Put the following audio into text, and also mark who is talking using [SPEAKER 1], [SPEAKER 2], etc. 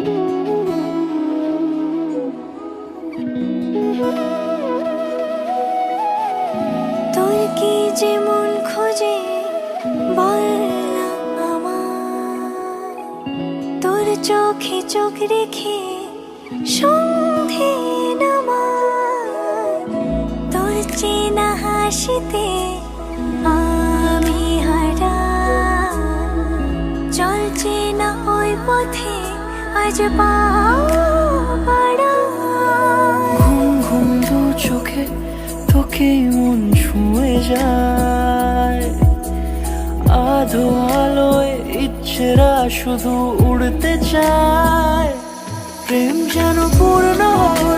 [SPEAKER 1] তোর কি খোঁজে? তোর চোখে চোখ রেখে সন্ধে নামা তোর চেনা হাসিতে আমি হারা চলছে না ওই পথে আজ
[SPEAKER 2] ঘুম ঘুম দু চোখে তোকে মন ছুঁয়ে যায় আধো আলোয় ইচ্ছেরা শুধু উড়তে চায় প্রেম যেন পূর্ণ হলো